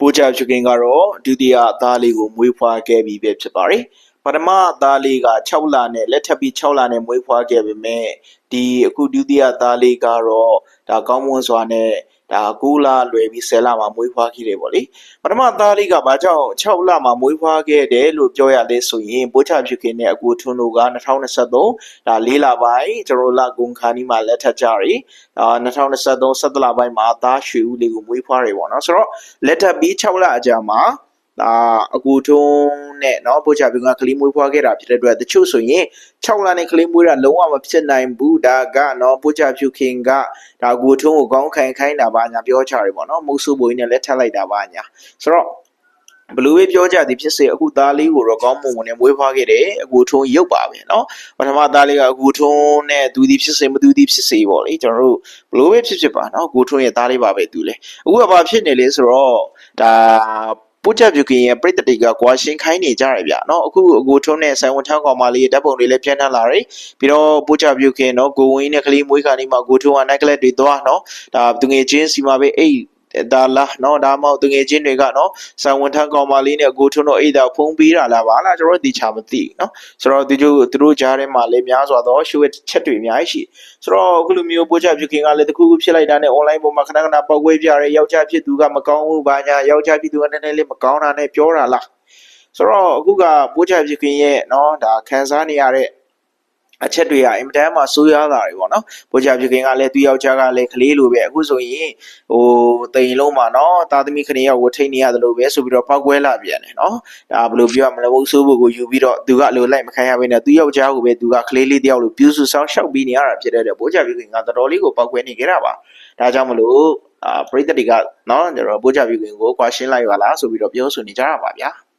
ပိုးချဖြူကင်ကတော့ဒုတိယအသားလေးကိုမွေးဖွားခဲ့ပြီးပဲဖြစ်ပါတယ် ပထမအသားလေးက6လနဲ့လက်ထပ်ပြီး6လနဲ့မွေးဖွားခဲ့ပေမဲ့ဒီအခုဒုတိယအသားလေးကတော့ဒါကောင်းမွန်စွာနဲ့ဒါ9လလွယ်ပြီး10လမှာမွေးဖွားခဲ့တယ်ပေါ့လေပထမအသားလေးကဘာကြောင့်6လမှာမွေးဖွားခဲ့တယ်လို့ပြောရလဲဆိုရင်ပိုးချဖြူကင်နဲ့အကူထွန်းတို့က2023ဒါ၄လပိုင်းကျွန်တော်လကုန်ခါနီးမှာလက်ထပ်ကြရီအာ2023 17လပိုင်းမှာအသားရွှေဦးလေးကိုမွေးဖွားတယ်ပေါ့နော်ဆိုတော့လက်ထပ်ပြီး6လအကြာမှာ ဒါအကူထုံးနဲ့เนาะပို့ချပြီးကကလေးမွေးဖွားခဲ့တာဖြစ်တဲ့အတွက်တချို့ဆိုရင်6လနဲ့ကလေးမွေးတာလုံးဝမဖြစ်နိုင်ဘူးဒါကเนาะပို့ချဖြူခင်ကဒါအကူထုံးကိုကောင်းခိုင်ခိုင်းတာပါညာပြောချတယ်ပေါ့เนาะမုတ်ဆုဘိုးကြီးနဲ့လက်ထပ်လိုက်တာပါညာဆိုတော့ဘလူးပဲပြောကြသည်ဖြစ်စေအခုသားလေးကိုတော့ကောင်းမွန်မွန်နဲ့မွေးဖွားခဲ့တယ်အကူထုံးရုပ်ပါပဲเนาะပထမသားလေးကအကူထုံးနဲ့သူဒီဖြစ်စေမသူဒီဖြစ်စေပေါ့လေကျွန်တော်တို့ဘလူးပဲဖြစ်ဖြစ်ပါเนาะအကူထုံးရဲ့သားလေးပါပဲသူလေအခုကဘာဖြစ်နေလဲဆိုတော့ဒါ ပို့ချက်ပြုကင်ရဲ့ပြိတ္တတွေကကွာရှင်းခိုင်းနေကြရဗျเนาะအခုအကူထုံးနဲ့ဆိုင်ဝန်ထောင်းကောင်မလေးရဲ့ဓာတ်ပုံတွေလည်းပြန်ထန်လာတယ်ပြီးတော့ပို့ချက်ပြုကင်เนาะကိုဝင်းနဲ့ကလေးမွေးခါနေမှာကိုထုံးကနိုက်ကလက်တွေသွားเนาะဒါသူငယ်ချင်းစီမှာပဲအိတ် ဒါလားเนาะဒါမှမဟုတ်သူငယ်ချင်းတွေကเนาะဆိုင်ဝန်ထမ်းကောင်မလေးနဲ့ကိုထွန်းတို့အိတ်တာဖုံးပေးတာလားဗါလားကျွန်တော်တို့ဒီချာမသိเนาะဆိုတော့ဒီလိုသူတို့ကြားထဲမှာလည်းများစွာသောရှိုးချက်တွေအများကြီးရှိဆိုတော့အခုလိုမျိုးပို့ချပြုခင်ကလည်းတခုခုဖြစ်လိုက်တာနဲ့ online ပေါ်မှာခဏခဏပောက်ကွဲပြရဲယောက်ျားဖြစ်သူကမကောင်းဘူးဘာညာယောက်ျားဖြစ်သူကနည်းနည်းလေးမကောင်းတာနဲ့ပြောတာလားဆိုတော့အခုကပို့ချပြုခင်ရဲ့เนาะဒါခန်းစားနေရတဲ့ အချက်တွေကအင်မတန်မှဆိုးရွားတာတွေပေါ့နော်။ပိုချာပြခင်ကလည်းသူယောက်ျားကလည်းကလေးလိုပဲအခုဆိုရင်ဟိုတိန်လုံးမှာနော်တာသမီခနေရောက်ကိုထိတ်နေရတယ်လို့ပဲဆိုပြီးတော့ပောက်ကွဲလာပြန်တယ်နော်။ဒါဘယ်လိုပြောရမလဲဘုဆိုးဖို့ကိုယူပြီးတော့သူကလိုလိုက်မခံရဘဲနဲ့သူယောက်ျားကိုပဲသူကကလေးလေးတယောက်လိုပြူစုဆောင်ရှောက်ပြီးနေရတာဖြစ်တဲ့အတွက်ပိုချာပြခင်ကတော်တော်လေးကိုပောက်ကွဲနေကြတာပါ။ဒါကြောင့်မလို့အာပရိသတ်တွေကနော်ကျွန်တော်ပိုချာပြခင်ကိုကွာရှင်းလိုက်ပါလားဆိုပြီးတော့ပြောဆိုနေကြတာပါဗျာ။